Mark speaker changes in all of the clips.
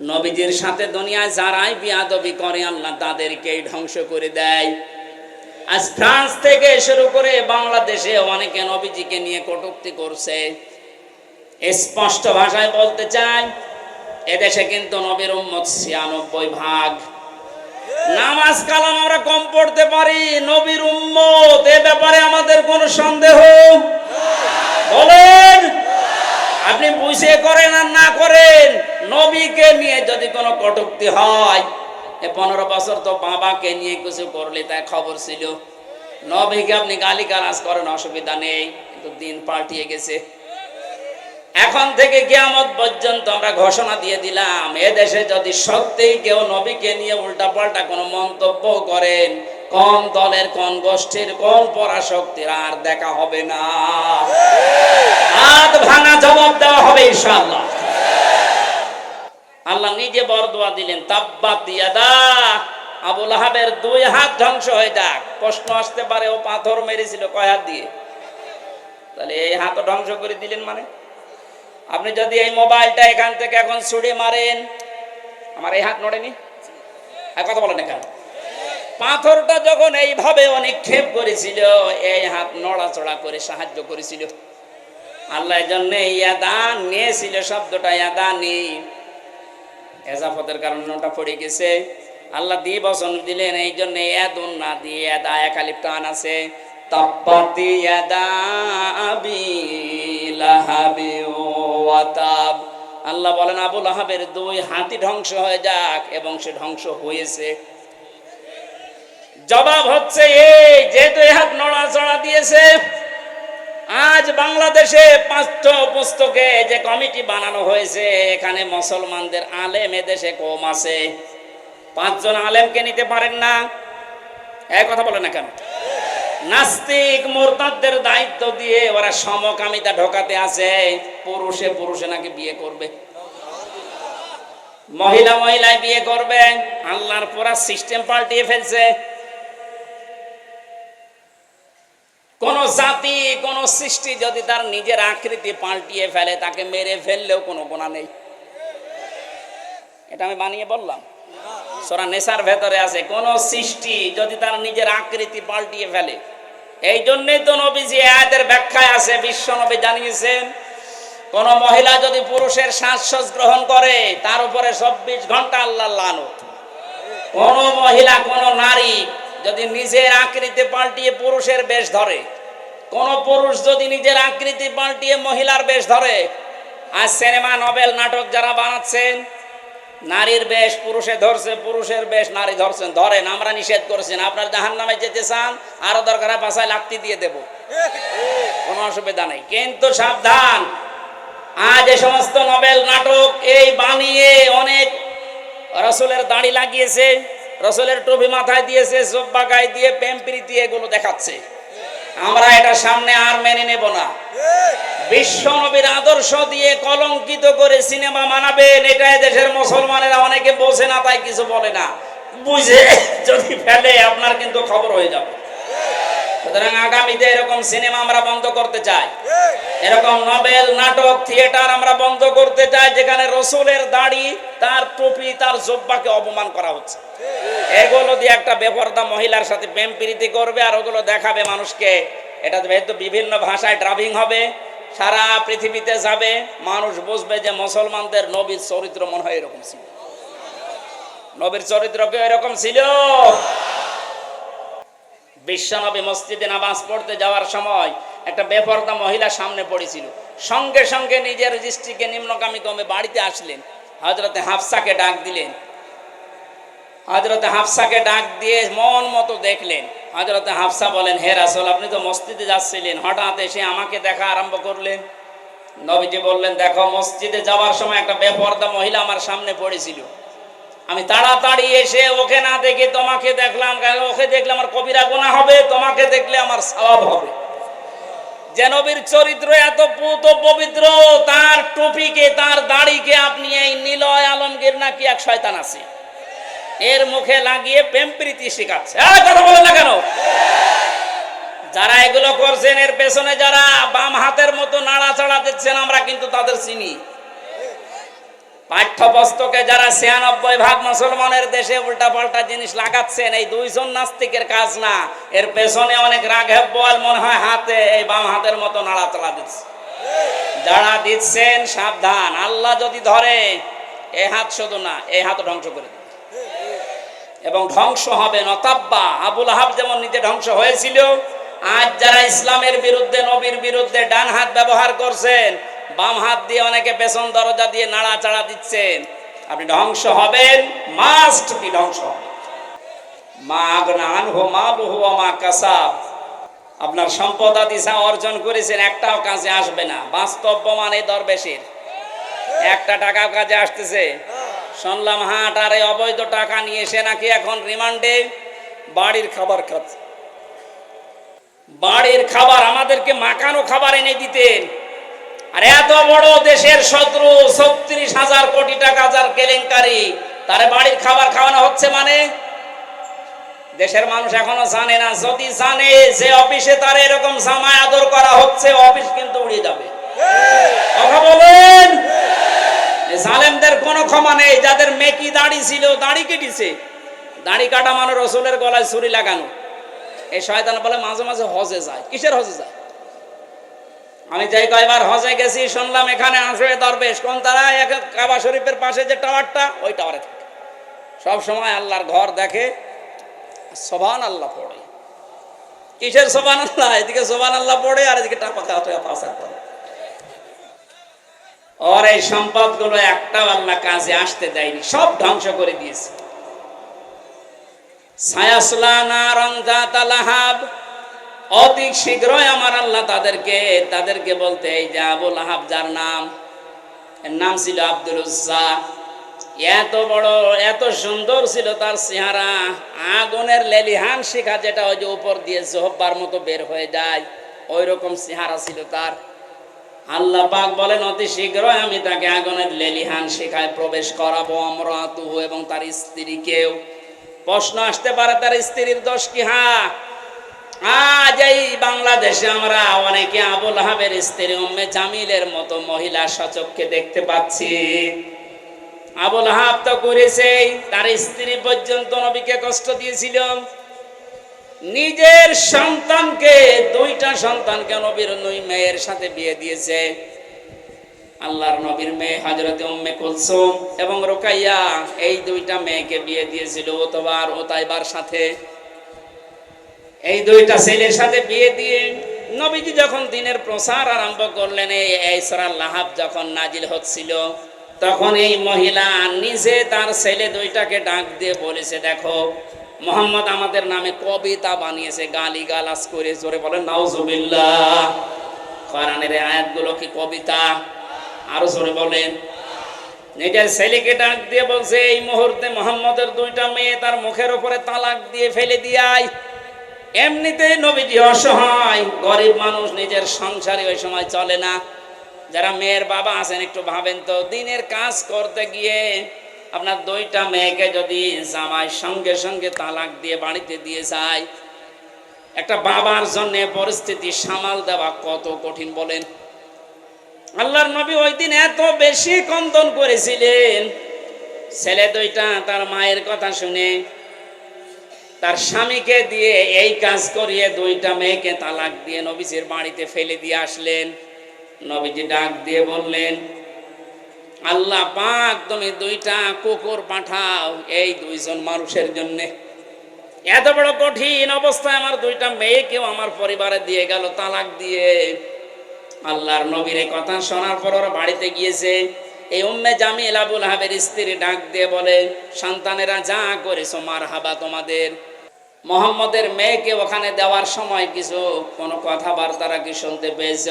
Speaker 1: নবীজির সাথে দুনিয়ায় যারাই বিয়াদবি করে, আল্লাহ তাদেরকেই ধ্বংস করে দেয়। আজ ফ্রান্স থেকে শুরু করে বাংলাদেশে অনেকে নবীজিকে নিয়ে কটুক্তি করছে। স্পষ্ট ভাষায় বলতে চাই, এদেশে কিন্তু নবীর উম্মত ছিয়ানব্বই ভাগ। নামাজ কালাম আমরা কম পড়তে পারি, নবীর উম্মত, এ ব্যাপারে আমাদের কোনো সন্দেহ? বলেন, আপনি বুঝে করেন আর না করেন নবীকে নিয়ে যদি কোনো কটুক্তি হয়, এ পনেরো বছর তো বাবাকে নিয়ে কিছু করলে তাই খবর ছিল। নবীকে আপনি গালি গালাজ করেন, অসুবিধা নেই, কিন্তু দিন পাল্টিয়ে গেছে। এখন থেকে কিয়ামত পর্যন্ত আমরা ঘোষণা দিয়ে দিলাম, এ দেশে যদি সত্যিই কেউ নবীকে নিয়ে উল্টাপাল্টা কোনো মন্তব্য করেন, কোন দলের, কোন গোষ্ঠীর, কোন পরাশক্তির আর দেখা হবে না। হাত ভাঙা জবাব দেওয়া হবে ইনশাআল্লাহ। আল্লাহ নিজে বরদোয়া দিলেন, তাব্বাত ইয়াদা। আবুল আহাবের দুই হাত ধ্বংস হয়ে যাক। প্রশ্ন আসতে পারে, ও পাথর মেরেছিল কয় হাত দিয়ে? তাহলে এই হাত ধ্বংস করে দিলেন মানে? আপনি যদি এই মোবাইলটা এখান থেকে এখন ছুড়ে মারেন, আমার এই হাত নড়েনি? আর কথা বলেন এখানে। পাথরটা যখন এইভাবে অনেক ক্ষেপ করেছিল, এই হাত নড়াচড়া করে সাহায্য করেছিল। আল্লাহ জন্য ইয়াদা নিয়েছিল, শব্দটা ইয়াদা নেই। এজাফতের কারণে ওটা পড়ে গেছে। আল্লাহ দিয়ে বসন দিলেন, এই জন্য এদুন না দিয়ে এদা একালিপ টান আছে। ইয়াদা আবি লাহাবি ওয়া তাব। আল্লাহ বলেন আবুল লাহাবের দুই হাতি ধ্বংস হয়ে যাক এবং সে ধ্বংস হয়েছে। জবাব হচ্ছে এই, যে দুই হাত নড়াচড়া দিয়েছে আজ বাংলাদেশে পাঠ্য পুস্তকে যে কমিটি বানানো হয়েছে, এখানে মুসলমানদের আলেম এদেশে কম আছে। পাঁচজন আলেমকে নিতে পারেন না। এক কথা বলে না কেন? নাস্তিক মোরতাদের দায়িত্ব দিয়ে ওরা সমকামিতা ঢোকাতে আছে। পুরুষে পুরুষে নাকি বিয়ে করবে? মহিলা মহিলায় বিয়ে করবে? আল্লাহর পুরা সিস্টেম পাল্টিয়ে ফেলছে। কোন জাতি, কোন সৃষ্টি যদি তার নিজের আকৃতি পাল্টিয়ে ফেলে, তাকে মেরে ফেললেও কোনো গোনা নেই। এটা আমি বানিয়ে বললাম। সোরা নেশার ভেতরে আছে, কোন সৃষ্টি যদি তার নিজের আকৃতি পাল্টিয়ে ফেলে। এই জন্যই তো নবীজি আয়াতের ব্যাখ্যায় আছে, বিশ্ব নবী জানিয়েছেন, কোন মহিলা যদি পুরুষের শ্বাস গ্রহণ করে, তার উপরে চব্বিশ ঘণ্টা আল্লাহ লানত। কোন মহিলা, কোন নারী যদি নিজের আকৃতি পাল্টিয়ে পুরুষের বেশ ধরে কোন পুরুষ যদি নিজের আকৃতি পাল্টিয়ে মহিলার বেশ ধরে আর সিনেমা, নভেল, নাটক যারা বানাচ্ছেন, নারীর বেশ পুরুষে ধরছে, পুরুষের বেশ নারী ধরছেন, ধরেন, আমরা নিষেধ করছেন আপনার জাহান নামে যেতে চান, আরও দরকার পাশায় লাক্তি দিয়ে দেব। কোনো অসুবিধা নেই, কিন্তু সাবধান, আজ এ সমস্ত নভেল, নাটক এই বানিয়ে অনেক রসুলের দাড়ি লাগিয়েছে, রসুলের টুপি মাথায় দিয়েছে, জব্বা গায়ে দিয়ে প্রেম প্রীতি এগুলো দেখাচ্ছে। আমরা এটা সামনে আর মেনে নেব না। বিশ্ব নবীর আদর্শ দিয়ে কলঙ্কিত করে সিনেমা মানাবেন এটা দেশের মুসলমানেরা অনেকে বোঝে না, তাই কিছু বলে না। বুঝে যদি ফেলে, আপনার কিন্তু খবর হয়ে যাবে। সুতরাং আগামীতে এরকম সিনেমা আমরা বন্ধ করতে চাই। এরকম নভেল নাটক থিয়েটার আমরা বন্ধ করতে চাই যেখানে রসুলের দাড়ি তার টুপি তার জব্বাকে অপমান করা হচ্ছে। এগুলো দিয়ে একটা বেপর্দা মহিলার সাথে প্রেম প্রীতি করবে আর ওগুলো দেখাবে মানুষকে। এটা হয়তো বিভিন্ন ভাষায় ড্রাবিং হবে সারা পৃথিবীতে যাবে মানুষ বুঝবে যে মুসলমানদের নবীর চরিত্র মনে হয় এরকম ছিল। নবীর চরিত্র কি এরকম ছিল? বিশ্বনবী মসজিদে নামাজ পড়তে যাওয়ার সময় একটা বেপরদা মহিলা সামনে পড়েছিল। সঙ্গে সঙ্গে নিজের দৃষ্টিকে নিম্নগামী কমে বাড়িতে আসলেন। হজরতে হাফসাকে ডাক দিলেন। হজরতে হাফসাকে ডাক দিয়ে মন মতো দেখলেন। হজরতে হাফসা বলেন, হে রাসল, আপনি তো মসজিদে যাচ্ছিলেন। হঠাৎ এসে আমাকে দেখা আরম্ভ করলেন। নবীজি বললেন, দেখো, মসজিদে যাওয়ার সময় একটা বেপর্দা মহিলা আমার সামনে পড়েছিল। আমি তাড়াতাড়ি এসে ওকে না দেখে তোমাকে দেখলাম ওকে দেখলে আমার কবিরা গোনা হবে, তোমাকে দেখলে আমার স্বভাব হবে। যে নবীর চরিত্র এত পুত পবিত্র, তার টুপিকে, তার দাড়িকে আপনি এই নিলয় আলমগীর নাকি এক শয়তান আছে? এর মুখে লাগিয়ে প্রেম প্রীতি শেখাচ্ছে। কথা বলে না কেন? যারা এগুলো করছেন, এর পেছনে যারা বাম হাতের মতো নাড়াচাড়া দিচ্ছেন, আমরা কিন্তু তাদের চিনি। পাঠ্যপুস্তকে যারা ছিয়ানব্বই ভাগ মুসলমানের দেশে উল্টাপাল্টা জিনিস লাগাচ্ছেন, এই দুইজন নাস্তিকের কাজ না। এর পেছনে অনেক রাঘব বল মনে হয় হাতে, এই বাম হাতের মতো নাড়াচড়া দিচ্ছে। যারা দিচ্ছেন, সাবধান। আল্লাহ যদি ধরে, এ হাত শুধু না এই হাত ধ্বংস করে এবং ধ্বংস হবে নতাব্বা আবুল আহাব যেমন নিজে ধ্বংস হয়েছিল, আজ যারা ইসলামের বিরুদ্ধে, নবীর বিরুদ্ধে ডান হাত ব্যবহার করছেন বাম হাত দিয়ে অনেকে পেছন দরজা দিয়ে নাড়াচাড়া দিচ্ছেন। আপনি ধ্বংস হবেন মাস্ট কি ধ্বংস আপনার সম্পদ যা অর্জন করেছেন, একটাও কাজে আসবে না। বাস্তব প্রমাণ এই দরবেশের। একটা টাকা কাজে আসতেছে। শুনলাম, হাট আর অবৈধ টাকা নিয়ে এসে নাকি এখন রিমান্ডে বাড়ির খাবার খাচ্ছে। বাড়ির খাবার, আমাদেরকে মাখানো খাবার এনে দিতেন। আর এত বড় দেশের শত্রু ছত্রিশ হাজার কোটি টাকা যার কেলেঙ্কারি, তারে বাড়ির খাবার খাওয়ানো হচ্ছে মানে? দেশের মানুষ এখনও জানে না, যদি জানে যে অফিসে তার এরকম জামায় আদর করা হচ্ছে, অফিস কিন্তু উড়ে যাবে কথা বলেন? জালেমদের কোনো ক্ষমা নেই, যাদের মেকি দাড়ি ছিল, দাড়ি কেটেছে। দাড়ি কাটা মানে রসুলের গলায় ছুরি লাগানো। এই শয়তান বলে মাঝে মাঝে হজে যায়। কিসের হজে যায়? আমি যাই কয়বার হজে গেছি, শুনলাম এখানে আসবে দরবেশ। কোন তারা এক কাবা শরীফের পাশে যে টাওয়ারটা, ওই টাওয়ারে থাকে। সব সময় আল্লাহর ঘর দেখে সোবান আল্লাহ পড়ে। কিসের সোবান আল্লাহ এদিকে সোবান আল্লাহ পড়ে, আর এদিকে টাপা পাশা করে ওর এই সম্পদগুলো একটাও আল্লাহ কাজে আসতে দেয়নি, সব ধ্বংস করে দিয়েছে। সায়াসলা নারং জাতা লাহাব অতি শীঘ্রই আমার আল্লাহ তাদেরকে তাদেরকে বলতে, এই যে আবুল আহাব যার নাম, এর নাম ছিল আব্দুল উজ্জা। এত বড়, এত সুন্দর ছিল তার চেহারা। আগুনের লেলিহান শিখা যেটা ওই যে উপর দিয়ে জহব্বার মতো বের হয়ে যায় ওই রকম চেহারা ছিল তার। আল্লাহ পাক বলেন, অতি শীঘ্রই আমি তাকে আগুনের লেলিহান শিখায় প্রবেশ করাবো অমরাতুহু এবং তার স্ত্রীকেও। প্রশ্ন আসতে পারে, তার স্ত্রীর দোষ কি? হ্যাঁ আজ এই বাংলাদেশে আমরা অনেকে আবুল হাবের স্ত্রী উম্মে জামিলের মতো মহিলা সচক্ষে দেখতে পাচ্ছি। আবুল হাব তো করেছে তার স্ত্রী পর্যন্ত নবীকে কষ্ট দিয়েছিল। নিজের সন্তানকে, দুইটা সন্তানকে নবীর দুই মেয়ের সাথে বিয়ে দিয়েছে। আল্লাহর নবীর মেয়ে হজরতে উম্মে কুলসুম এবং রোকাইয়া, এই দুইটা মেয়েকে বিয়ে দিয়েছিল ওতবার ওতাইবার সাথে। এই দুইটা ছেলের সাথে বিয়ে দিয়ে নবীজি যখন দিনের প্রসার আরম্ভ করলেন, এই লাহাব যখন নাজিল হচ্ছিল, তখন এই মহিলা নিজে তার ছেলে দুইটাকে ডাক দিয়ে বলেছে, দেখো, মোহাম্মদ আমাদের নামে কবিতা বানিয়েছে গালি গালাস করে জোরে বলেন নাউজুবিল্লাহ, কোরআনের আয়াতগুলো কি কবিতা? আরও জোরে বলেন নিজের ছেলেকে ডাক দিয়ে বলছে, এই মুহূর্তে মোহাম্মদের দুইটা মেয়ে তার মুখের উপরে তালাক দিয়ে ফেলে দিয়াই এমনিতে নবীজি অসহায়, গরিব মানুষ, নিজের সংসারে ওই সময় চলে না। যারা মেয়ের বাবা আছেন, একটু ভাবেন তো, দিনের কাজ করতে গিয়ে আপনার দুইটা মেয়েকে যদি জামাই সঙ্গে সঙ্গে তালাক দিয়ে বাড়িতে দিয়ে যায়, একটা বাবার জন্য পরিস্থিতি সামাল দেওয়া কত কঠিন বলেন। আল্লাহর নবী ওই দিন এত বেশি কন্দন করেছিলেন। ছেলে দুইটা, তার মায়ের কথা শুনে তার স্বামীকে দিয়ে এই কাজ করিয়ে দুইটা মেয়েকে তালাক দিয়ে নবীজির বাড়িতে ফেলে দিয়ে আসলেন। নবীজি ডাক দিয়ে বললেন, আল্লাহ পাক তুমি দুইটা কুকুর পাঠাও এই দুইজন মানুষের জন্য। এত বড় কঠিন অবস্থায় আমার দুইটা মেয়েকেও আমার পরিবারে দিয়ে গেল তালাক দিয়ে। আল্লাহর নবীর এই কথা শোনার পর ওরা বাড়িতে গিয়েছে। এই উম্মে জামিল আবুল হাবের স্ত্রী ডাক দিয়ে বলে, সন্তানেরা যা করেছ মার হাবা তোমাদের। মোহাম্মদের মেয়েকে ওখানে দেওয়ার সময় কিছু, কোনো কথাবার্তারা কি শুনতে পেয়েছ?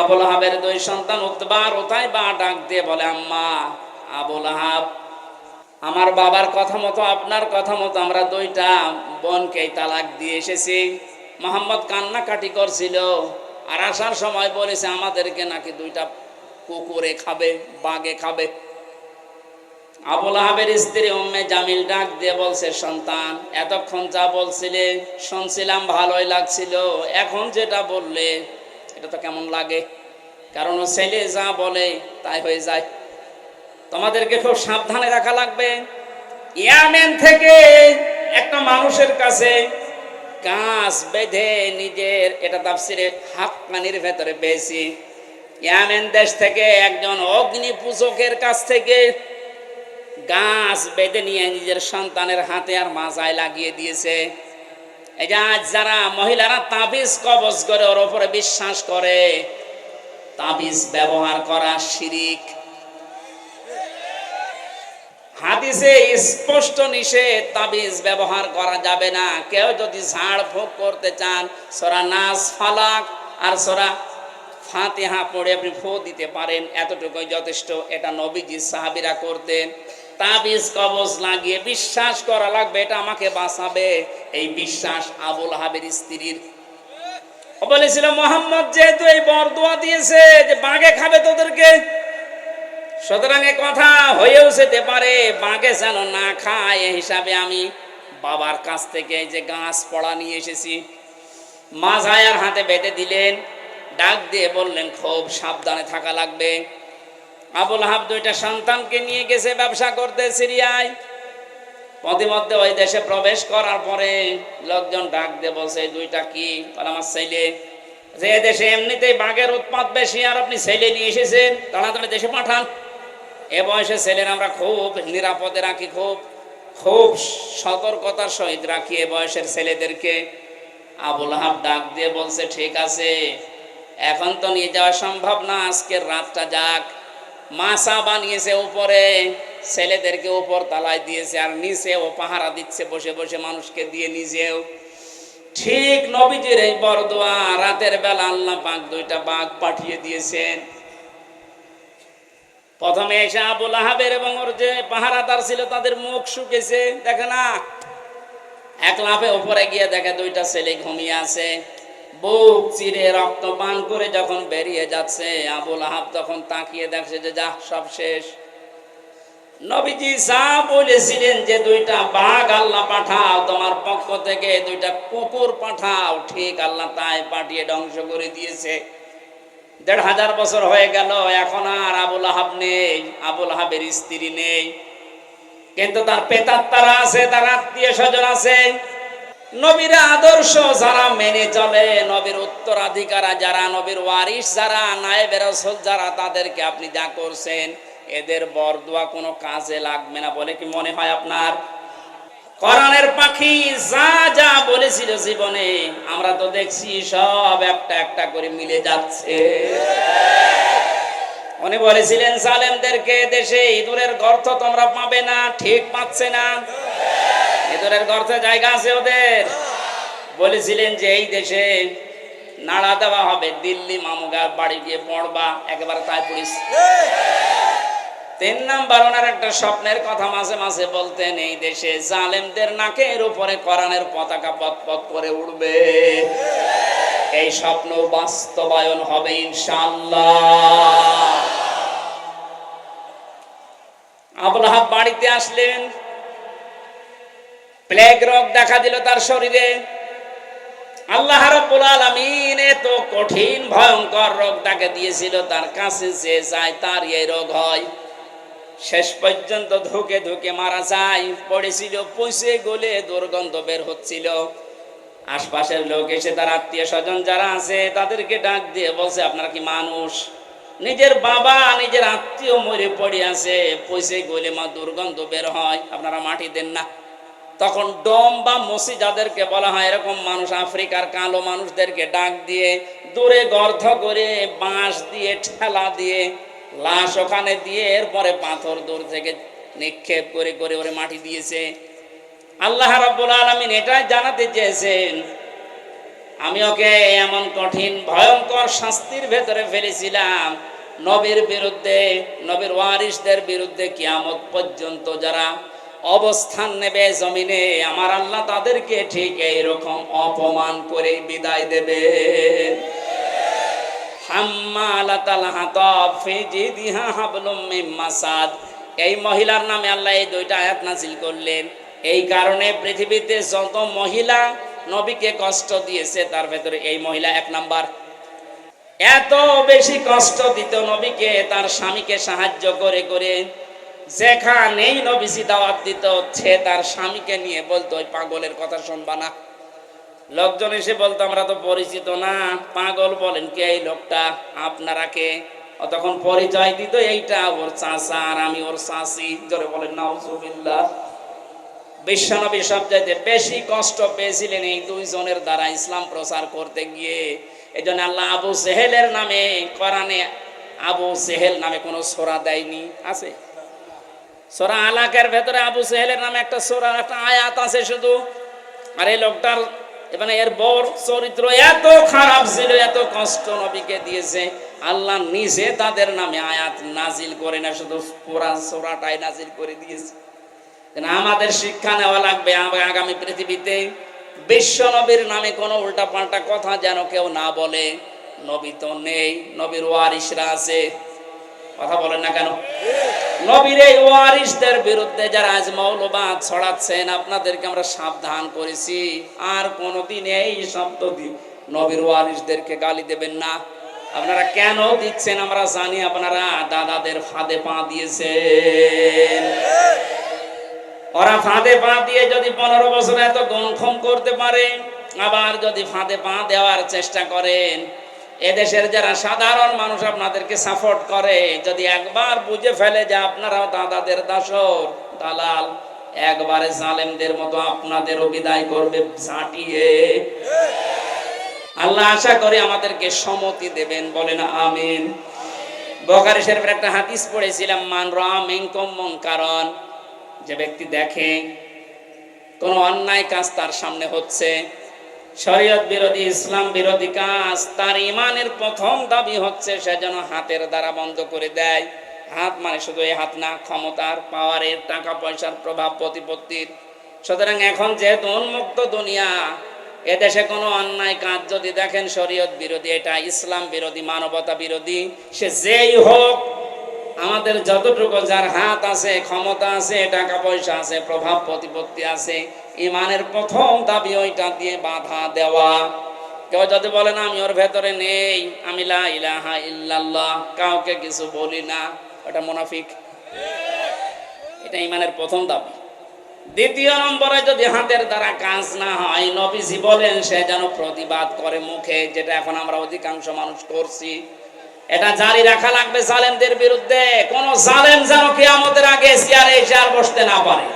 Speaker 1: আবুল হাবের দুই সন্তান উতবার ওতাই বা ডাক দিয়ে বলে, আম্মা, আবুল হাব আমার বাবার কথা মতো, আপনার কথা মতো আমরা দুইটা বোনকে তালাক দিয়ে এসেছি। মোহাম্মদ কান্নাকাটি করছিল আর আসার সময় বলেছে, আমাদেরকে নাকি দুইটা কুকুরে খাবে, বাঘে খাবে। আবুল আহাবের স্ত্রী উম্মে জামিল ডাক দিয়ে বলছে, সন্তান, এতক্ষণ যা বলছিলে, শুনছিলাম ভালোই লাগছিল। এখন যেটা বললে, এটা তো কেমন লাগে? কারণ ও ছেলে যা বলে, তাই হয়ে যায়। তোমাদেরকে খুব সাবধানে রাখা লাগবে। ইয়ামেন থেকে একটা মানুষের কাছে গাছ বেঁধে নিজের, এটা তাফসিরে পানির ভেতরে পেয়েছি। ইয়ামেন দেশ থেকে একজন অগ্নি পূজকের কাছ থেকে গাছ বেঁধে নিয়ে নিজের সন্তানের হাতে আর মাজায় লাগিয়ে দিয়েছে। এই যে আজ যারা মহিলারা তাবিজ কবজ করে ওর ওপরে বিশ্বাস করে, তাবিজ ব্যবহার করা শিরিক। হাদিসে স্পষ্ট নিষেধ, তাবিজ ব্যবহার করা যাবে না। কেউ যদি ঝাড় ফুঁক করতে চান, সোরা নাচ ফালাক আর সরা সোরা ফাতিহা পড়ে আপনি ফো দিতে পারেন। এতটুকুই যথেষ্ট, এটা নবীজি সাহাবিরা করতেন। তাবিজ কবজ লাগিয়ে বিশ্বাস করা লাগবে, এটা আমাকে বাঁচাবে। এই বিশ্বাস আবুল হাবের স্ত্রীর। বলেছিল, মোহাম্মদ যেহেতু এই বরদোয়া দিয়েছে যে বাঘে খাবে তোদেরকে, সুতরাং এ কথা হয়েও যেতে পারে, বাঘে যেন না খায় হিসাবে আমি বাবার কাছ থেকে যে গাছ পড়া নিয়ে এসেছি, মাঝায়ার হাতে বেঁধে দিলেন, ডাক দিয়ে বললেন, খুব সাবধানে থাকা লাগবে। আবুল হাব দুইটা সন্তানকে নিয়ে গেছে ব্যবসা করতে সিরিয়ায়। পথিমধ্যে ওই দেশে প্রবেশ করার পরে লোকজন ডাক দিয়ে বলছে দুইটা কি? আমার ছেলে। যে দেশে এমনিতেই বাঘের উৎপাত বেশি, আর আপনি ছেলে নিয়ে এসেছেন, তাড়াতাড়ি দেশে পাঠান। এ বয়সে ছেলের আমরা খুব নিরাপদে রাখি, খুব খুব সতর্কতার সহিত রাখি এ বয়সের ছেলেদেরকে। আবুল হাব ডাক দিয়ে বলছে, ঠিক আছে, এখন তো নিয়ে যাওয়া সম্ভব না, আজকের রাতটা যাক। মাসা বানিয়েছে উপরে ছেলেদেরকে উপর তালায় দিয়েছে আর নিচে ও পাহারা দিচ্ছে, বসে বসে মানুষকে দিয়ে নিজেও। ঠিক নবীজির এই বরদোয়া, রাতের বেলা আল্লাহ পাক দুইটা বাঘ পাঠিয়ে দিয়েছেন। প্রথমে এসে আবুল আহাবের এবং ওর যে পাহারাদার ছিল, তাদের মুখ শুকেছে, দেখে না? এক লাফে উপরে গিয়ে দেখে দুইটা ছেলে ঘুমিয়ে আছে। বুক চিরে রক্ত পান করে যখন বেরিয়ে যাচ্ছে, আবুল আহাব তখন তাকিয়ে দেখছে যে যা সব শেষ। নবীজি যা বলেছিলেন যে, দুইটা বাঘ আল্লাহ পাঠাও, তোমার পক্ষ থেকে দুইটা কুকুর পাঠাও। ঠিক আল্লাহ তাই পাঠিয়ে ধ্বংস করে দিয়েছে। দেড় হাজার বছর হয়ে গেল, এখন আর আবুল আহাব নেই, আবুল আহাবের স্ত্রী নেই। কিন্তু তার পেতার পেতাত্তারা আছে, তার আত্মীয় স্বজন আছে। নবীর আদর্শ যারা মেনে চলে, নবীর উত্তরাধিকারা যারা, নবীর ওয়ারিস যারা, নায়েব রসল যারা, তাদেরকে আপনি যা করছেন, এদের বরদোয়া কোনো কাজে লাগবে না বলে কি মনে হয় আপনার? কোরআনের পাখি যা যা বলেছিল জীবনে, আমরা তো দেখছি সব একটা একটা করে মিলে যাচ্ছে। উনি বলেছিলেন সালেমদেরকে দেশে ইঁদুরের গর্ত তোমরা পাবে না, ঠিক পাচ্ছে না। ইঁদুরের গর্তে জায়গা আছে ওদের। বলেছিলেন যে এই দেশে নাড়া দেওয়া হবে। দিল্লি মামুগার বাড়ি গিয়ে পড়বা, একেবারে তাই পড়িস তিন নাম্বার ওনার একটা স্বপ্নের কথা মাঝে মাঝে বলতেন, এই দেশে জালেমদের নাকের উপরে কোরআনের পতাকা পথ করে উঠবে এই স্বপ্ন বাস্তবায়ন হবে ইনশাআল্লাহ। আবুল বাড়িতে আসলেন। প্লেগ রোগ দেখা দিল তার শরীরে। আল্লাহ রাব্বুল আলামিন এত কঠিন, ভয়ঙ্কর রোগ তাকে দিয়েছিল, তার কাছে যে যায় তার এই রোগ হয়। শেষ পর্যন্ত ধুকে ধুকে মারা যায়, পড়েছিল পয়সে গলে দুর্গন্ধ বের হচ্ছিল। আশপাশের লোক এসে, তার আত্মীয় স্বজন যারা আছে, তাদেরকে ডাক দিয়ে বলছে, আপনারা কি মানুষ? নিজের বাবা, নিজের আত্মীয় মরে পড়ে আছে পয়সে গলে মা দুর্গন্ধ বের হয়, আপনারা মাটি দেন না। তখন ডম বা মসি যাদেরকে বলা হয়, এরকম মানুষ, আফ্রিকার কালো মানুষদেরকে ডাক দিয়ে দূরে গর্ধ করে বাঁশ দিয়ে, ঠেলা দিয়ে, লাশ ওখানে দিয়ে এরপরে পাথর দূর থেকে নিক্ষেপ করে করে ওরে মাটি দিয়েছে। আল্লাহ রাব্বুল আলামিন এটাই জানাতে চেয়েছেন, আমি ওকে এমন কঠিন, ভয়ঙ্কর শাস্তির ভেতরে ফেলেছিলাম। নবীর বিরুদ্ধে, নবীর ওয়ারিসদের বিরুদ্ধে কিয়ামত পর্যন্ত যারা অবস্থান নেবে জমিনে, আমার আল্লাহ তাদেরকে ঠিক এইরকম অপমান করে বিদায় দেবে। এই মহিলার নামে আল্লাহ এই দুইটা আয়াত নাজিল করলেন। এই কারণে পৃথিবীতে যত মহিলা নবীকে কষ্ট দিয়েছে, তার ভেতরে এই মহিলা এক নাম্বার। এত বেশি কষ্ট দিত নবীকে, তার স্বামীকে সাহায্য করে করে যেখানেই নবীজি দাওয়াত দিত সে তার স্বামীকে নিয়ে বলতো, ওই পাগলের কথা শুনবা না। লোকজন এসে বলতো, আমরা তো পরিচিত না। পাগল বলেন, কে এই লোকটা? আপনারা কে? তখন পরিচয় দিত, এইটা ওর চাচা আর আমি ওর চাচি। ধরে বলেন, নাউজুবিল্লাহ। বিশ্বনবী সবচাইতে বেশি কষ্ট পেয়েছিলেন এই দুইজনের দ্বারা ইসলাম প্রচার করতে গিয়ে। এই জন্য আল্লাহ আবু সেহেলের নামে, কোরআনে আবু সেহেল নামে কোনো সোরা দেয়নি, আছে? সোরা আলাকের ভেতরে আবু সেহেলের নামে একটা সোরা, একটা আয়াত আছে শুধু। আর এই লোকটার মানে এর বর চরিত্র এত খারাপ ছিল, এত কষ্ট নবীকে দিয়েছে। আল্লাহ নিজে তাদের নামে আয়াত নাজিল করে না, শুধু পুরা সোরাটাই নাজিল করে দিয়েছে। আমাদের শিক্ষা নেওয়া লাগবে আগামী পৃথিবীতে বিশ্ব নবীর নামে কোনো উল্টা পাল্টা কথা যেন কেউ না বলে। নবী তো নেই, নবীর ওয়ারিসরা আছে। কথা বলেন না কেন? নবীর এই ওয়ারিসদের বিরুদ্ধে যারা আজ মৌলবাদ ছড়াচ্ছেন, আপনাদেরকে আমরা সাবধান করেছি। আর কোনোদিন এই শব্দ দিয়ে নবীর ওয়ারিসদেরকে গালি দেবেন না। আপনারা কেন দিচ্ছেন আমরা জানি, আপনারা দাদাদের ফাঁদে পা দিয়েছেন। ওরা ফাঁদে পা দিয়ে যদি পনেরো বছর এত গণক্ষম করতে পারে, আবার যদি ফাঁদে পা দেওয়ার চেষ্টা করেন এদেশের যারা সাধারণ মানুষ আপনাদেরকে সাপোর্ট করে, যদি একবার বুঝে ফেলে যে আপনারাও দাদাদের দাসর, দালাল, একবারে জালেমদের মতো আপনাদেরও বিদায় করবে, ঝাঁটিয়ে। আল্লাহ আশা করে আমাদেরকে সমতি দেবেন, বলেন আমিন। বখারি শরীফের একটা হাদিস পড়েছিলাম, মান রাম ইনকম কারণ যে ব্যক্তি দেখে কোন অন্যায় কাজ তার সামনে হচ্ছে শরীয়ত বিরোধী, ইসলাম বিরোধী কাজ, তার ইমানের প্রথম দাবি হচ্ছে সে যেন হাতের দ্বারা বন্ধ করে দেয়। হাত মানে শুধু এই হাত না, ক্ষমতার পাওয়ারের টাকা পয়সার প্রভাব, প্রতিপত্তির। সুতরাং এখন যেহেতু উন্মুক্ত দুনিয়া, এদেশে কোনো অন্যায় কাজ যদি দেখেন, শরীয়ত বিরোধী, এটা ইসলাম বিরোধী, মানবতা বিরোধী, সে যেই হোক, আমাদের যতটুকু যার হাত আছে, ক্ষমতা আছে, টাকা পয়সা আছে, প্রভাব, প্রতিপত্তি আছে ইমানের প্রথম দাবি ওইটা দিয়ে বাধা দেওয়া। কেউ যদি বলে, না, আমি ওর ভেতরে নেই, আমি ইলাহা ইল্লাল্লাহ, কাউকে কিছু বলি না। ওটা মুনাফিক। এটা ইমানের প্রথম দাবি। দ্বিতীয় নম্বরে যদি হাতের দ্বারা কাজ না হয়, নবীজি বলেন, সে যেন প্রতিবাদ করে মুখে, যেটা এখন আমরা অধিকাংশ মানুষ করছি। এটা জারি রাখা লাগবে জালেমদের বিরুদ্ধে। কোন জালেম যেন কিয়ামতের আগে চেয়ারে এসে আর বসতে না পারে।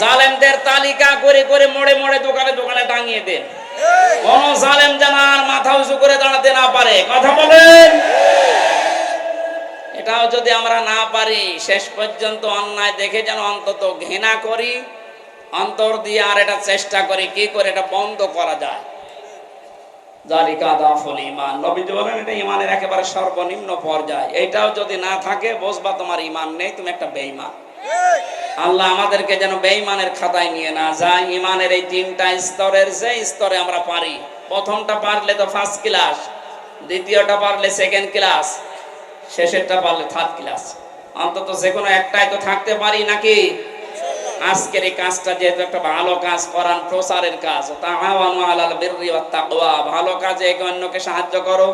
Speaker 1: জালেমদের তালিকা করে করে মোড়ে মোড়ে দোকানে দোকানে টাঙিয়ে দেন। কোন জালেম যেন আর মাথা উঁচু করে দাঁড়াতে না পারে। কথা বলেন। এটাও যদি আমরা না পারি, শেষ পর্যন্ত অন্যায় দেখে যেন অন্তত ঘৃণা করি, অন্তর দিয়ে আর এটা চেষ্টা করি, কি করে এটা বন্ধ করা যায়। জালিকা ইমান নবীজি বলেন, এটা ইমানের একেবারে সর্বনিম্ন পর্যায়। এইটাও যদি না থাকে, বুঝবা তোমার ইমান নেই, তুমি একটা বেঈমান। আল্লাহ আমাদেরকে যেন বেঈমানের খাতায় নিয়ে না যায়। ইমানের এই তিনটা স্তরের যে স্তরে আমরা পারি, প্রথমটা পারলে তো ফার্স্ট ক্লাস দ্বিতীয়টা পারলে সেকেন্ড ক্লাস শেষেরটা পারলে থার্ড ক্লাস অন্তত যে কোনো একটাই তো থাকতে পারি নাকি? আজকের এই কাজটা যেহেতু একটা ভালো কাজ করান প্রচারের কাজ তাআওয়ানু আলাল বিররি ওয়াত তাকওয়া। ভালো কাজে অন্যকে সাহায্য করো।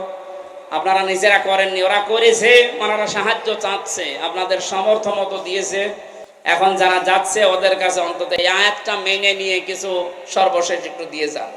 Speaker 1: আপনারা নিজেরা করেননি, ওরা করেছে, ওনারা সাহায্য চাচ্ছে, আপনাদের সমর্থ মতো দিয়েছে। এখন যারা যাচ্ছে, ওদের কাছে অন্তত এই আয়াতটা মেনে নিয়ে কিছু সর্বশেষ একটু দিয়ে যান।